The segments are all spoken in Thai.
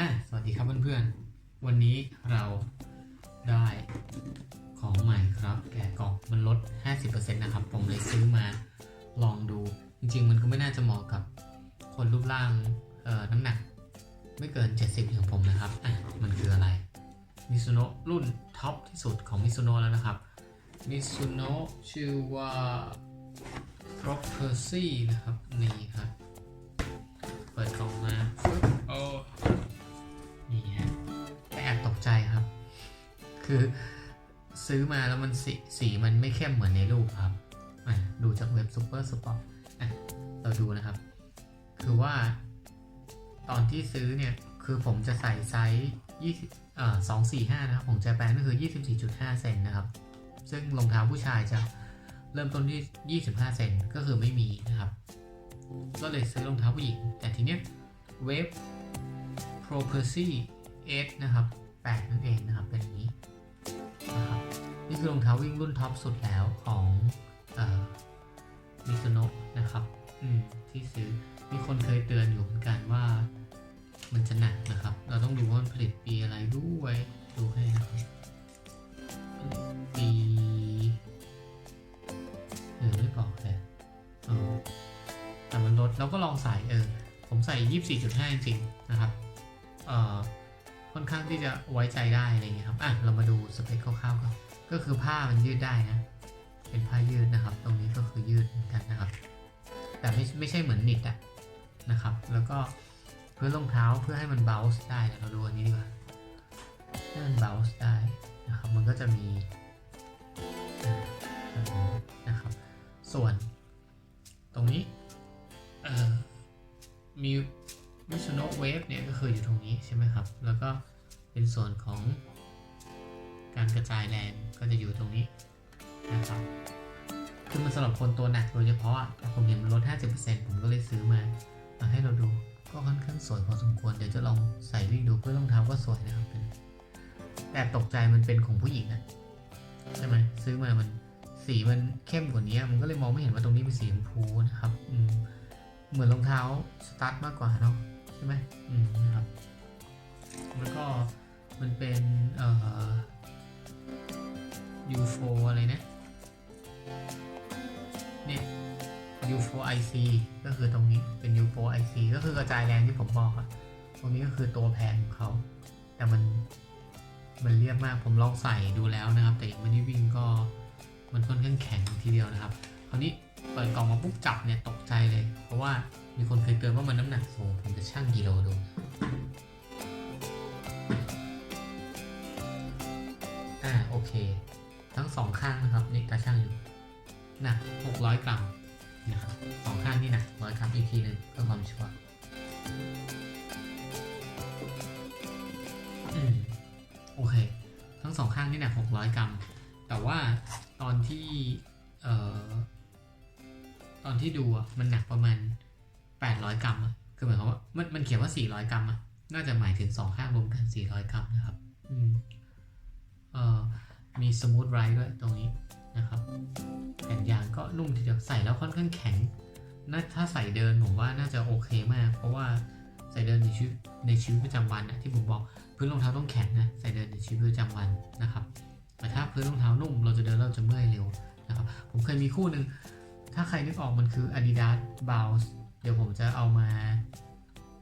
อะสวัสดีครับเพื่อนๆ วันนี้เราได้ของใหม่ครับ แกะกล่องมันลด 50%นะครับ ผมเลยซื้อมาลองดู จริงๆ มันก็ไม่น่าจะเหมาะกับคนรูปร่างเอ่อน้ำหนัก ไม่เกิน 70อย่างผมนะครับ อะ มันคืออะไรมิซุโนะรุ่นท็อปที่สุดของมิซุโนะแล้วนะครับมิซุโนะชื่อว่า Propercy นะครับ นี่ครับ เปิดกล่อง คือซื้อมาแล้วมันสีสีมันไม่เข้มเหมือนในรูปครับดูจากเว็บซูเปอร์สปอร์ตเราดูนะครับ คือว่าตอนที่ซื้อเนี่ย คือผมจะใส่ไซส์20เอ่อ245 นะครับ ของแจแปนก็คือ 24.5 เซนนะครับ ซึ่งรองเท้าผู้ชายจะเริ่มต้นที่ 25 เซนก็คือไม่มีนะครับ ก็เลยซื้อรองเท้าผู้หญิง แต่ทีเนี้ยเวฟ Pro Percy 8นะครับ 8 นั่นเองนะครับ เป็นอย่างนี้ นะครับนี่คือรองเท้าวิ่งรุ่นท็อปสุดแล้วของมิซโนะนะครับที่ซื้อมีคนเคยเตือนอยู่เหมือนกันว่ามันจะหนักนะครับ เราต้องดูว่ามันผลิตปีอะไรด้วยดูให้นะครับปีหรือไม่บอกเลยแต่มันลดเราก็ลองใส่เออผมใส่ 24.5 จริงๆนะครับ ข้างที่จะไว้ใจได้อะไรอย่างเงี้ยครับอะเรามาดูสเปคคร่าวๆก่อนก็คือผ้ามันยืดได้นะ เป็นผ้ายืดนะครับ ตรงนี้ก็คือยืดเหมือนกันนะครับ แต่ไม่ไม่ใช่เหมือนนิดอะนะครับ แล้วก็เพื่อรองเท้าเพื่อให้มันเบลส์ได้เราดูอันนี้ดีกว่าให้มันเบลส์ได้นะครับ มันก็จะมีนะครับ ส่วนตรงนี้มีมิชโนเวฟเนี่ยก็คืออยู่ตรงนี้ใช่ไหมครับ แล้วก็ เป็นส่วนของการกระจายแรงก็จะอยู่ตรงนี้นะครับคือมันสำหรับคนตัวหนักโดยเฉพาะอะผมเห็นมันลด 50%ผมก็เลยซื้อมามาให้เราดูก็ค่อนข้างสวยพอสมควร เดี๋ยวจะลองใส่วิ่งดูเพื่อรองเท้าก็สวยนะครับ แต่ตกใจมันเป็นของผู้หญิงอะใช่ไหมซื้อมามันสีมันเข้มกว่านี้มันก็เลยมองไม่เห็นว่าตรงนี้เป็นสีชมพูนะครับอืมเหมือนรองเท้าสตาร์ทมากกว่าเนาะใช่ไหมอืมนะครับแล้วก็ มันเป็นเอ่อ U4 อะไรนะเนี่ย U4 IC ก็คือตรงนี้เป็น U4 IC ก็คือกระจายแรงที่ผมบอกอะตรงนี้ก็คือตัวแพนของเขา แต่มันมันเรียบมากผมลองใส่ดูแล้วนะครับ แต่ยังไม่ได้วิ่งก็มันค่อนข้างแข็งทีเดียวนะครับคราวนี้เปิดกล่องมาปุ๊บจับเนี่ยตกใจเลย เพราะว่ามีคนเคยเตือนว่ามันน้ำหนักสูงผมจะชั่งกิโลดู ข้างนะครับนี่ตาช่างอยู่หนัก600 กรัมนะครับสองข้างนี่หนัก100กรัมอีกทีหนึ่งเพื่อความชัวร์อืมโอเค ทั้งสองข้างนี่หนัก600 กรัม แต่ว่าตอนที่เอ่อตอนที่ดูมันหนักประมาณ 800 กรัมอะคือหมายความว่ามันมันเขียนว่า 400 กรัมอะน่าจะหมายถึงสองข้างรวมกัน 400 กรัมนะครับ อืม เอ่อ มีสมูทไรด้วยตรงนี้นะครับแผ่นยางก็นุ่มทีเดียวใส่แล้วค่อนข้างแข็งน่าถ้าใส่เดินผมว่าน่าจะโอเคมาก เพราะว่าใส่เดินในชีวิตในชีวิตประจำวันนะที่ผมบอกพื้นรองเท้าต้องแข็งนะใส่เดินในชีวิตประจำวันนะครับแต่ถ้าพื้นรองเท้านุ่มเราจะเดินเราจะเมื่อยเร็วนะครับผมเคยมีคู่หนึ่งถ้าใครนึกออกมันคือ Adidas Bounce เดี๋ยวผมจะเอามา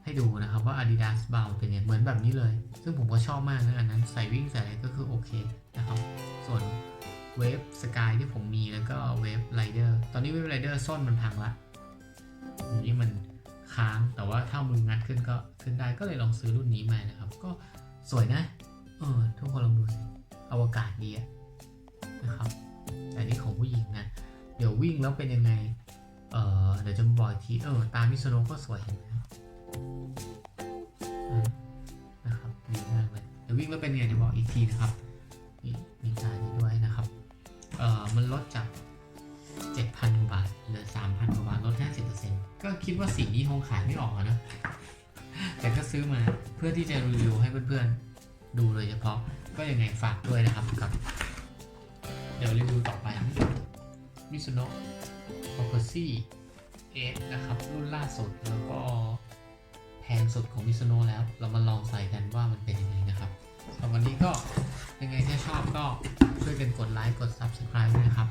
ให้ดูนะครับว่า Adidas b o u เป็นยังไงเหมือนแบบนี้เลย ซึ่งผมก็ชอบมากนะอันนั้นใส่วิ่งใส่อะไรก็คือโอเคนะครับ ส่วนเวฟสกายที่ผมมีแล้วก็เวฟไรเดอร์ตอนนี้เวฟไรเดอร์ส้นมันพังละอันนี้มันค้างแต่ว่าถ้ามึงงัดขึ้นก็ขึ้นได้ก็เลยลองซื้อรุ่นนี้มานะครับ ก็สวยนะเออทุกคนลองดูสิอวกาศดีอะนะครับแต่นี่ของผู้หญิงนะ เดี๋ยววิ่งแล้วเป็นยังไง เออเดี๋ยวจะมบอกอีกที เออ ตามิโซโนก็สวยเห็นไหม วิ่งแล้วเป็นไงเดี๋ยวบอกอีกทีนะครับนี่มีตานี้ด้วยนะครับเอ่อมันลดจาก 7,000กว่าบาทเหลือ 3,000กว่าบาทลด 50%ก็คิดว่าสีนี้คงขายไม่ออกนะ แต่ก็ซื้อมาเพื่อที่จะรีวิวให้เพื่อนๆ ดูโดยเฉพาะก็ยังไงฝากด้วยนะครับกับ เดี๋ยวรีวิวต่อไปมิซุโนะ p r o p e r c y 8นะครับ รุ่นล่าสุดแล้วก็แพงสุดของมิ u โนแล้ว เรามาลองใส่กันว่ามันเป็นยังไงนะครับ สำหรับวันนี้ก็ยังไงถ้าชอบก็ช่วยกันกดไลค์กด Subscribe ด้วยนะครับ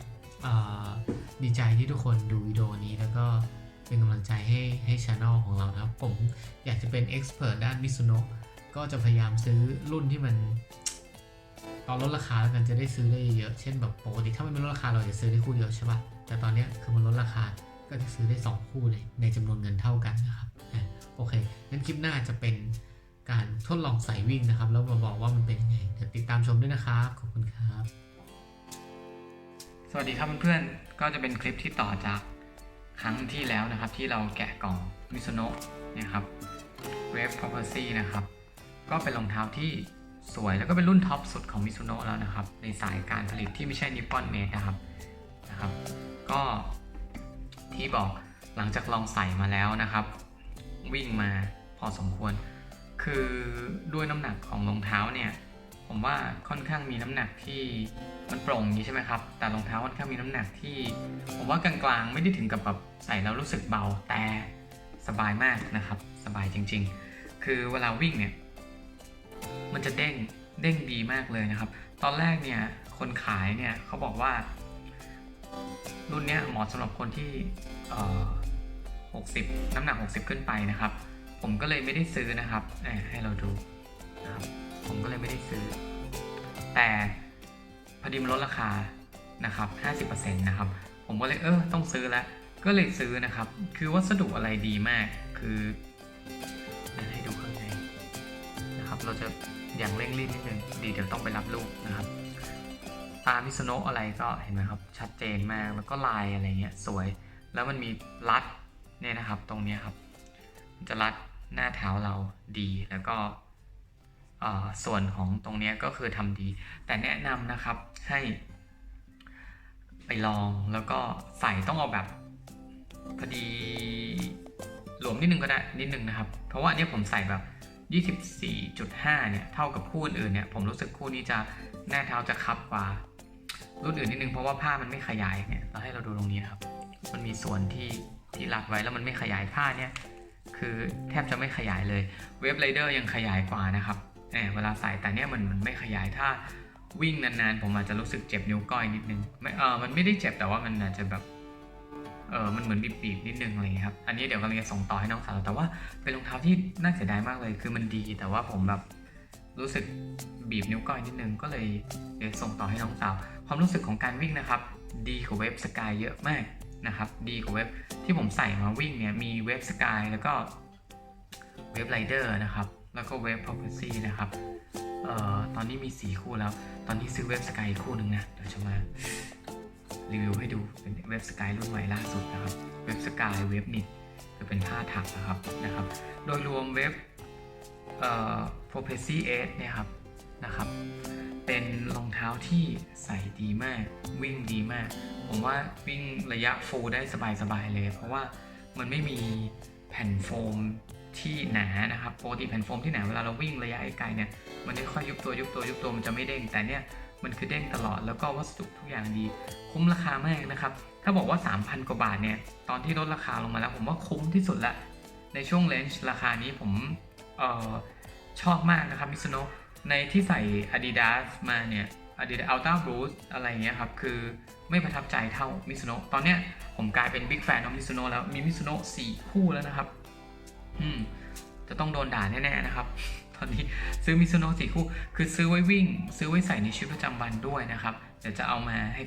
ดีใจที่ทุกคนดูวิดีโอนี้แล้วก็เป็นกำลังใจให้ให้ช anel ของเรานะครับ ผมอยากจะเป็น expert ด้านมิ u โนก็จะพยายามซื้อรุ่นที่มันตอนลดราคาแล้วกันจะได้ซื้อได้เยอะ เช่นแบบปกติถ้ามันไม่ลดราคาเราจะซื้อได้คู่เดียวใช่ปะแต่ตอนนี้คือมันลดราคาก็จะซื้อได้ 2 คู่เลยในจำนวนเงินเท่ากันนะครับ โอเค งั้นคลิปหน้าจะเป็น การทดลองใส่วิ่งนะครับ แล้วมาบอกว่ามันเป็นยังไงเดี๋ยวติดตามชมด้วยนะครับ ขอบคุณครับ สวัสดีครับเพื่อนๆก็จะเป็นคลิปที่ต่อจากครั้งที่แล้วนะครับ ที่เราแกะกล่องมิซ u โนะเนี่ยครับเวฟพ r o p e r c y นะครับ ก็เป็นรองเท้าที่สวยแล้วก็เป็นรุ่นท็อปสุดของมิซ u โนะแล้วนะครับ ในสายการผลิตที่ไม่ใช่นิปปอนเมดนะครับนะครับ ก็ที่บอกหลังจากลองใส่มาแล้วนะครับ วิ่งมาพอสมควร คือด้วยน้ำหนักของรองเท้าเนี่ยผมว่าค่อนข้างมีน้ำหนักที่มันโปร่งนี้ใช่ไหมครับ แต่รองเท้าค่อนข้างมีน้ำหนักที่ ผมว่ากลางๆไม่ได้ถึงกับแบบใส่แล้วรู้สึกเบาแต่สบายมากนะครับ สบายจริง ๆ คือเวลาวิ่งเนี่ยมันจะเด้งเด้งดีมากเลยนะครับ ตอนแรกเนี่ยคนขายเนี่ยเขาบอกว่า รุ่นเนี้ยเหมาะสำหรับคนที่ 60 น้ำหนัก 60 ขึ้นไปนะครับ ผมก็เลยไม่ได้ซื้อนะครับให้เราดูนะครับ ผมก็เลยไม่ได้ซื้อ แต่พอดีมันลดราคานะครับ 50%นะครับ ผมก็เลยเออต้องซื้อล้วก็เลยซื้อนะครับ คือวัสดุอะไรดีมาก คือเดี๋ยวให้ดูข้างในนะครับ เราจะอย่างเร่งรีบนิดนึง ดีเดี๋ยวต้องไปรับลูกนะครับ ตามิสโนอะไรก็เห็นไหมครับ ชัดเจนมาก แล้วก็ลายอะไรเงี้ยสวย แล้วมันมีรัดเนี่ยนะครับ ตรงนี้ครับ จะรัด หน้าเท้าเราดีแล้วก็ส่วนของตรงนี้ก็คือทำดี แต่แนะนำนะครับให้ไปลองแล้วก็ใส่ต้องเอาแบบพอดีหลวมนิดนึงก็ได้นิดนึงนะครับ เพราะว่าอันเนี้ยผมใส่แบบ 24.5 เนี่ย เท่ากับคู่อื่นเนี่ย ผมรู้สึกคู่นี้จะหน้าเท้าจะคับกว่ารุ่นอื่นนิดนึงเพราะว่าผ้ามันไม่ขยายเนี่ยเราให้เราดูตรงนี้นะครับ มันมีส่วนที่ที่รัดไว้แล้วมันไม่ขยายผ้าเนี่ย คือแทบจะไม่ขยายเลยเว็บไรเดอร์ยังขยายกว่านะครับเออเวลาใส่แต่เนี้ยมันมันไม่ขยายถ้าวิ่งนานๆ ผมอาจจะรู้สึกเจ็บนิ้วก้อยนิดนึงไม่เออมันไม่ได้เจ็บแต่ว่ามันอาจจะแบบเออมันเหมือนบีบๆนิดนึงอะไรเงี้ยครับ อันนี้เดี๋ยวกำลังจะส่งต่อให้น้องสาวแต่ว่าเป็นรองเท้าที่น่าเสียดายมากเลย คือมันดีแต่ว่าผมแบบรู้สึกบีบนิ้วก้อยนิดนึงก็เลยเดี๋ยวส่งต่อให้น้องสาว ความรู้สึกของการวิ่งนะครับ ดีกว่าเว็บสกายเยอะมาก นะครับดีกว่าเว็บที่ผมใส่มาวิ่งเนี่ยมีเว็บสกายแล้วก็เว็บไรเดอร์นะครับแล้วก็เว็บ property นะครับเอ่อตอนนี้มี 4 คู่แล้ว ตอนนี้ซื้อเว็บสกายคู่หนึ่งนะเดี๋ยวจะมารีวิวให้ดูเป็นเว็บสกายรุ่นใหม่ล่าสุดนะครับเว็บสกายเว็บนิดคือเป็นผ้าถักนะครับนะครับ โดยรวมเว็บเอ่อ property 8เนี่ยครับนะครับ เป็นรองเท้าที่ใส่ดีมาก วิ่งดีมาก ผมว่าวิ่งระยะฟูได้สบายๆเลย เพราะว่ามันไม่มีแผ่นโฟมที่หนานะครับปกติแผ่นโฟมที่หนาเวลาเราวิ่งระยะไกลเนี่ยมันจะค่อยยุบตัวยุบตัวยุบตัวมันจะไม่เด้งแต่เนี่ยมันคือเด้งตลอดแล้วก็วัสดุทุกอย่างดี คุ้มราคามากนะครับ ถ้าบอกว่า 3,000 กว่าบาทเนี่ยตอนที่ลดราคาลงมาแล้ว ผมว่าคุ้มที่สุดละในช่วงเลนจ์ราคานี้ผมออชอบมากนะครับมิสโน ในที่ใส่ Adidas มาเนี่ย Adidas Ultra Boost อะไรเงี้ยครับ คือไม่ประทับใจเท่า Mizuno ตอนเนี้ยผมกลายเป็นบิ๊กแฟนของ Mizuno แล้ว มี Mizuno 4คู่แล้วนะครับ อืม จะต้องโดนด่าแน่ๆนะครับ ตอนนี้ซื้อ Mizuno 4คู่ คือซื้อไว้วิ่ง ซื้อไว้ใส่ในชีวิตประจำวันด้วยนะครับ เดี๋ยวจะเอามาให้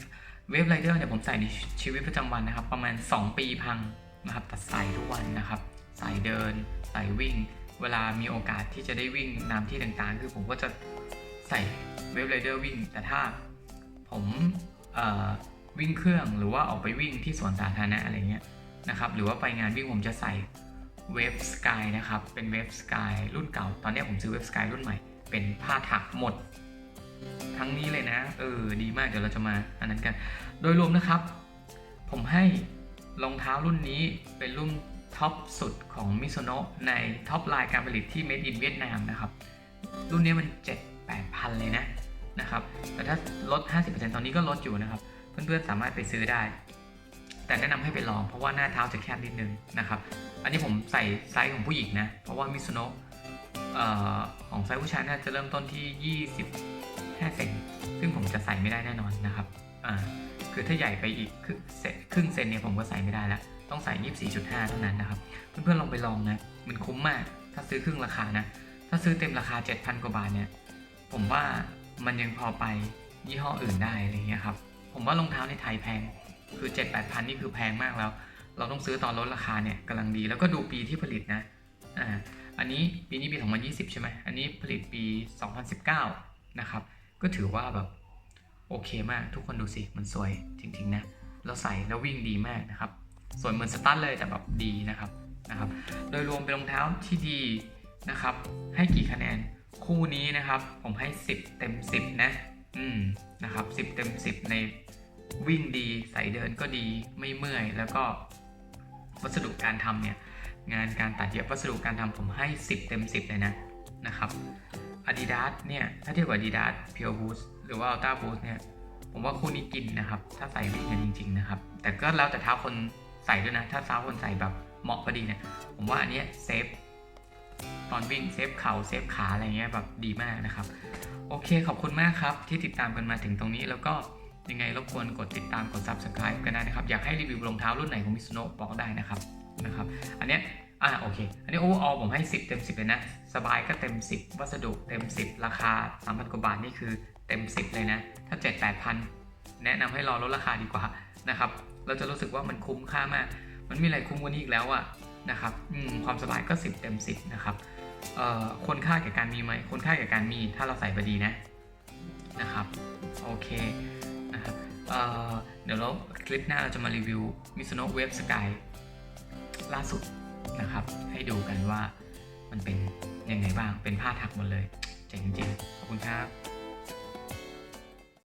เวฟไรเดอร์เนี่ยผมใส่ในชีวิตประจำวันนะครับ ประมาณ 2 ปีพังนะครับแต่ใส่ทุกวันนะครับ ใส่เดิน ใส่วิ่ง เวลามีโอกาสที่จะได้วิ่งนามที่ต่างๆ คือผมก็จะใส่เวฟไรเดอร์วิ่ง แต่ถ้าผมวิ่งเครื่องหรือว่าออกไปวิ่งที่สวนสาธารณะอะไรเงี้ยนะครับหรือว่าไปงานวิ่งผมจะใส่เวฟสกายนะครับเป็นเวฟสกายรุ่นเก่า ตอนนี้ผมซื้อเวฟสกายรุ่นใหม่ เป็นผ้าถักหมด ทั้งนี้เลยนะ เออ ดีมากเดี๋ยวเราจะมาอันนั้นกัน โดยรวมนะครับ ผมให้รองเท้ารุ่นนี้เป็นรุ่น ท็อปสุดของ Mizuno ในท็อปไลน์การผลิตที่ Made in เวียดนามนะครับ รุ่นนี้มัน 7 8พันเลยนะนะครับ แต่ถ้าลด 50%ตอนนี้ก็ลดอยู่นะครับ เพื่อนๆสามารถไปซื้อได้ แต่แนะนำให้ไปลองเพราะว่าหน้าเท้าจะแคบนิดนึงนะครับ อันนี้ผมใส่ไซส์ของผู้หญิงนะ เพราะว่ามิโซโนะของไซส์ผู้ชายน่าจะเริ่มต้นที่ 25 เซนซึ่งผมจะใส่ไม่ได้แน่นอนนะครับ อ่า คือถ้าใหญ่ไปอีกครึ่งเซนครึ่งเซนเนี่ยผมก็ใส่ไม่ได้แล้ว ต้องใส่ 24.5 เท่านั้นนะครับ เพื่อนๆลองไปลองนะ มันคุ้มมาก ถ้าซื้อครึ่งราคานะ ถ้าซื้อเต็มราคา 7,000 กว่าบาทเนี่ย ผมว่ามันยังพอไปยี่ห้ออื่นได้อะไรเงี้ยครับ ผมว่ารองเท้าในไทยแพง คือ 7 8พันนี่คือแพงมากแล้ว เราต้องซื้อตอนลดราคาเนี่ยกำลังดี แล้วก็ดูปีที่ผลิตนะ อ่า อันนี้ปีนี้ปี 2020 ใช่ไหม อันนี้ผลิตปี 2019 นะครับ ก็ถือว่าแบบโอเคมาก ทุกคนดูสิ มันสวยจริงๆนะแล้วใส่แล้ววิ่งดีมากนะครับ สวยเหมือนสตันเลยแต่แบบดีนะครับนะครับ โดยรวมเป็นรองเท้าที่ดีนะครับ ให้กี่คะแนนคู่นี้นะครับ ผมให้ 10 เต็ม 10 นะ อืมนะครับ 10 เต็ม 10 ในวิ่งดีใส่เดินก็ดีไม่เมื่อย แล้วก็วัสดุการทำเนี่ย งานการตัดเย็บวัสดุการทำผมให้ 10 เต็ม 10 เลยนะนะครับ Adidas เนี่ย ถ้าเทียบกับ Adidas Pure Boost หรือว่า Ultra Boost เนี่ย ผมว่าคู่นี้กินนะครับ ถ้าใส่วิ่งกันจริง ๆ นะครับ แต่ก็แล้วแต่เท้าคน ส่ด้วยนะ ถ้าเท้าคนใส่แบบเหมาะพอดีเนี่ย ผมว่าอันนี้เซฟตอนวิ่งเซฟเข่าเซฟขาอะไรเงี้ยแบบดีมากนะครับ โอเคขอบคุณมากครับ ที่ติดตามกันมาถึงตรงนี้แล้วก็ยังไงรบกวนกดติดตามกด subscribe กันได้นะครับ อยากให้รีวิวรองเท้ารุ่นไหนของมิสโนบอกได้นะครับนะครับ อันเนี้ยอ่าโอเค อันนี้ overall ผมให้ 10 เต็ม 10 เลยนะ สบายก็เต็ม 10 วัสดุเต็ม 10 ราคา 3,000 กว่าบาทนี่คือเต็ม 10 เลยนะ ถ้า 7 8พันแนะนำให้รอลดราคาดีกว่านะครับ เราจะรู้สึกว่ามันคุ้มค่ามาก มันมีอะไรคุ้มกว่านี้อีกแล้วอะนะครับความสบายก็ 10 เต็ม 10 นะครับคนค่าแก่การมีไหมคนค่าแก่การมีถ้าเราใส่พอดีนะนะครับโอเคนะครับเเดี๋ยวเราคลิปหน้าเราจะมารีวิว Mizuno Wave Sky ล่าสุดนะครับ ให้ดูกันว่ามันเป็นยังไงบ้างเป็นผ้าถักหมดเลย เจ๋งจริงขอบคุณครับ